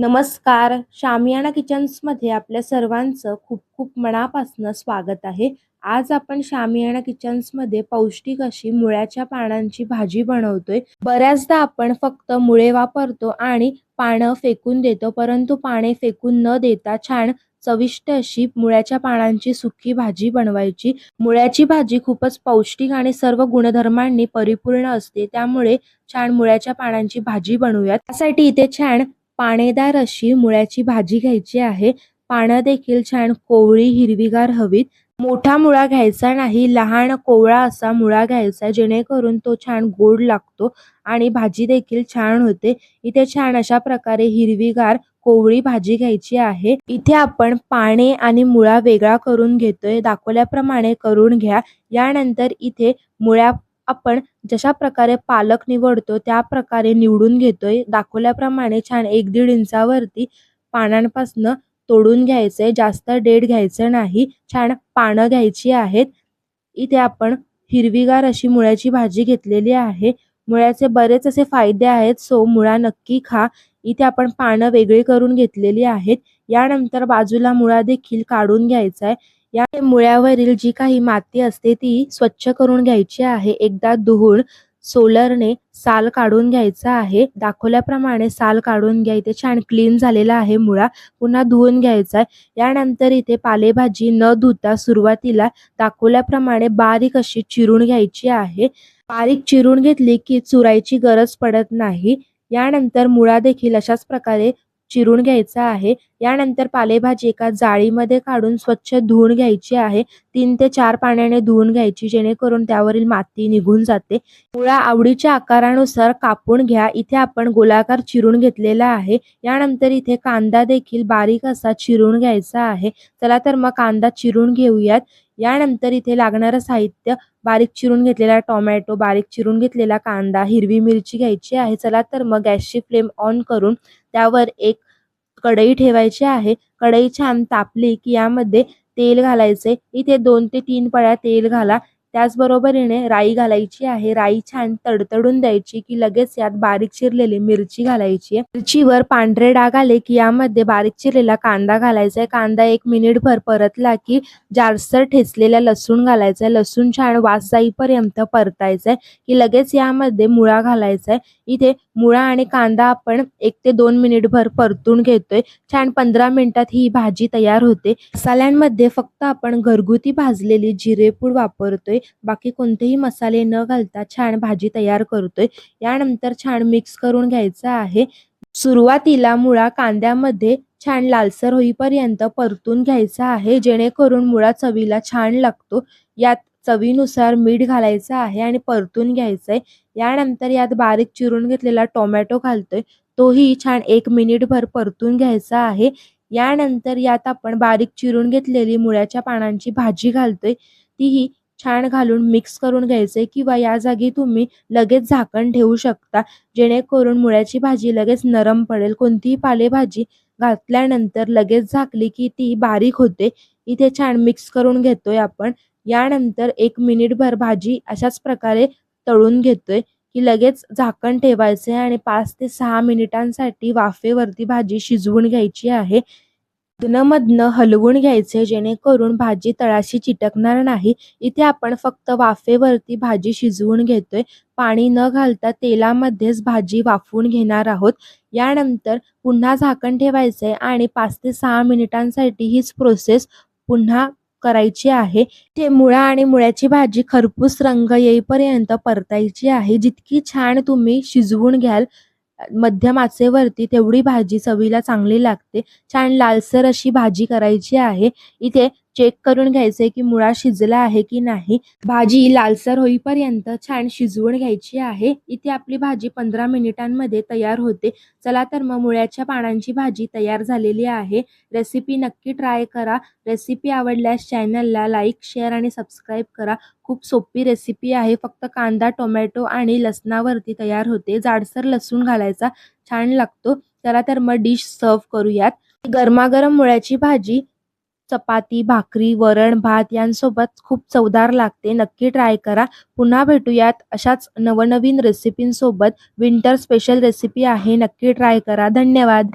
नमस्कार. शामियाना किचन्समध्ये आपल्या सर्वांचं खूप खूप मनापासनं स्वागत आहे. आज आपण शामियाना किचन्समध्ये पौष्टिक अशी मुळ्याच्या पानांची भाजी बनवतोय. बऱ्याचदा आपण फक्त मुळे वापरतो आणि पानं फेकून देतो परंतु पाने फेकून न देता छान चविष्ट अशी मुळ्याच्या पानांची सुकी भाजी बनवायची. मुळ्याची भाजी खूपच पौष्टिक आणि सर्व गुणधर्मांनी परिपूर्ण असते त्यामुळे छान मुळ्याच्या पानांची भाजी बनवूयात. त्यासाठी इथे छान पाणेदार अशी मुळ्याची भाजी घ्यायची आहे. पानं देखील छान कोवळी हिरवीगार हवीत. मोठा मुळा घ्यायचा नाही लहान कोवळा असा मुळा घ्यायचा जेणेकरून तो छान गोड लागतो आणि भाजी देखील छान होते. इथे छान अशा प्रकारे हिरवीगार कोवळी भाजी घ्यायची आहे. इथे आपण पाने आणि मुळा वेगळा करून घेतोय. दाखवल्याप्रमाणे करून घ्या. यानंतर इथे मुळ्या आपण जशा प्रकारे पालक निवडतो त्या प्रकारे निवडून घेतोय. दाखवल्याप्रमाणे छान एक दीड इंचावरती पानांपासनं तोडून घ्यायचंय. जास्त डेट घ्यायचं नाही. छान पानं घ्यायची आहेत. इथे आपण हिरवीगार अशी मुळ्याची भाजी घेतलेली आहे. मुळ्याचे बरेच असे फायदे आहेत. सो मुळा नक्की खा. इथे आपण पानं वेगळी करून घेतलेली आहेत. यानंतर बाजूला मुळा देखील काढून घ्यायचा आहे या मुळ्यावरील जी काही माती असते ती स्वच्छ करून घ्यायची आहे. एकदा धुवून सोलरने साल काढून घ्यायचा आहे. दाखवल्याप्रमाणे साल काढून घ्या. इथे छान क्लीन झालेला आहे मुळा. पुन्हा धुवून घ्यायचा आहे. यानंतर इथे पालेभाजी न धुता सुरुवातीला दाखवल्याप्रमाणे बारीक अशी चिरून घ्यायची आहे. बारीक चिरून घेतली की चुरायची गरज पडत नाही. यानंतर मुळा देखील अशाच प्रकारे चिरून घ्यायचा आहे. यानंतर पालेभाजी एका जाळीमध्ये काढून स्वच्छ धुवून घ्यायची आहे. तीन ते चार पाण्याने धुवून घ्यायची जेणेकरून त्यावरील माती निघून जाते. मुळा आवडीच्या आकारानुसार कापून घ्या. इथे आपण गोलाकार चिरून घेतलेला आहे. यानंतर इथे कांदा देखील बारीक असा चिरून घ्यायचा आहे. चला तर मग कांदा चिरून घेऊयात. यानंतर इथे लागणारं साहित्य बारीक चिरून घेतलेला टोमॅटो बारीक चिरून घेतलेला कांदा हिरवी मिरची घ्यायची आहे. चला तर मग गॅसची फ्लेम ऑन करून त्यावर एक कढई ठेवायची आहे. कढई छान तापली की यामध्ये तेल घालायचे. इथे दोन ते तीन पळ्या तेल घाला. त्याचबरोबरीने राई घालायची आहे. राई छान तडतडून द्यायची की लगेच यात बारीक चिरलेली मिरची घालायची आहे. मिरचीवर पांढरे डाग आले की यामध्ये बारीक चिरलेला कांदा घालायचा आहे. कांदा एक मिनिटभर परतला की जास्तर ठेचलेला लसूण घालायचा आहे. लसूण छान वास जाईपर्यंत परतायचा आहे की लगेच यामध्ये मुळा घालायचा आहे. इथे मुळा आणि कांदा आपण एक ते दोन मिनिटभर परतून घेतोय. छान पंधरा मिनिटात ही भाजी तयार होते. मसाल्यांमध्ये फक्त आपण घरगुती भाजलेली जिरेपूड वापरतोय. बाकी कोणतेही मसाले न घालता छान भाजी तयार करतोय. यानंतर छान मिक्स करून घ्यायचं आहे. सुरुवातीला मुळा कांद्यामध्ये छान लालसर होईपर्यंत परतून घ्यायचा आहे. जेणेकरून मुळा चवीला छान लागतो. यात चवीनुसार मीठ घालायचं आहे आणि परतून घ्यायचंय. यानंतर यात बारीक चिरून घेतलेला टोमॅटो घालतोय. तोही छान एक मिनिटभर परतून घ्यायचा आहे. यानंतर यात आपण बारीक चिरून घेतलेली मुळ्याच्या पानांची भाजी घालतोय. तीही छान घालून मिक्स करून घ्यायचे किंवा या जागी तुम्ही लगेच झाकण ठेवू शकता. जेणेकरून मुळ्याची भाजी लगेच नरम पडेल. कोणतीही पालेभाजी घातल्यानंतर लगेच झाकली की ती बारीक होते. इथे छान मिक्स करून घेतोय आपण. यानंतर एक मिनिटभर भाजी अशाच प्रकारे तळून घेतोय की लगेच झाकण ठेवायचे आणि पाच ते सहा मिनिटांसाठी वाफेवरती भाजी शिजवून घ्यायची आहे. मधनं हलवून घ्यायचे जेणेकरून भाजी तळाशी चिटकणार नाही. इथे आपण फक्त वाफेवरती भाजी शिजवून घेतोय. पाणी न घालता तेलामध्येच भाजी वाफवून घेणार आहोत. यानंतर पुन्हा झाकण ठेवायचंय आणि पाच ते सहा मिनिटांसाठी हीच प्रोसेस पुन्हा करायची आहे. ते मुळा आणि मुळ्याची भाजी खरपूस रंग येईपर्यंत परतायची आहे. जितकी छान तुम्ही शिजवून घ्याल मध्यम आचेवरती तेवढी भाजी चवीला चांगली लागते. छान लालसर अशी भाजी करायची आहे. इथे चेक करून घ्यायचे की मुळा शिजला आहे की नाही. भाजी लालसर होईपर्यंत छान शिजवून घ्यायची आहे. इथे आपली भाजी पंधरा मिनिटांमध्ये तयार होते. चला तर मग मुळ्याच्या पानांची भाजी तयार झालेली आहे. रेसिपी नक्की ट्राय करा. रेसिपी आवडल्यास चॅनलला लाईक शेअर आणि सबस्क्राईब करा. खूप सोपी रेसिपी आहे. फक्त कांदा टोमॅटो आणि लसणावरती तयार होते. जाडसर लसूण घालायचा. छान लागतो. चला तर मग डिश सर्व करूयात. गरमागरम मुळ्याची भाजी चपाती भाकरी वरण भात यांसोबत खूप चवदार लागते. नक्की ट्राय करा. पुन्हा भेटूयात अशाच नवनवीन रेसिपींसोबत विंटर स्पेशल रेसिपी आहे. नक्की ट्राय करा. धन्यवाद.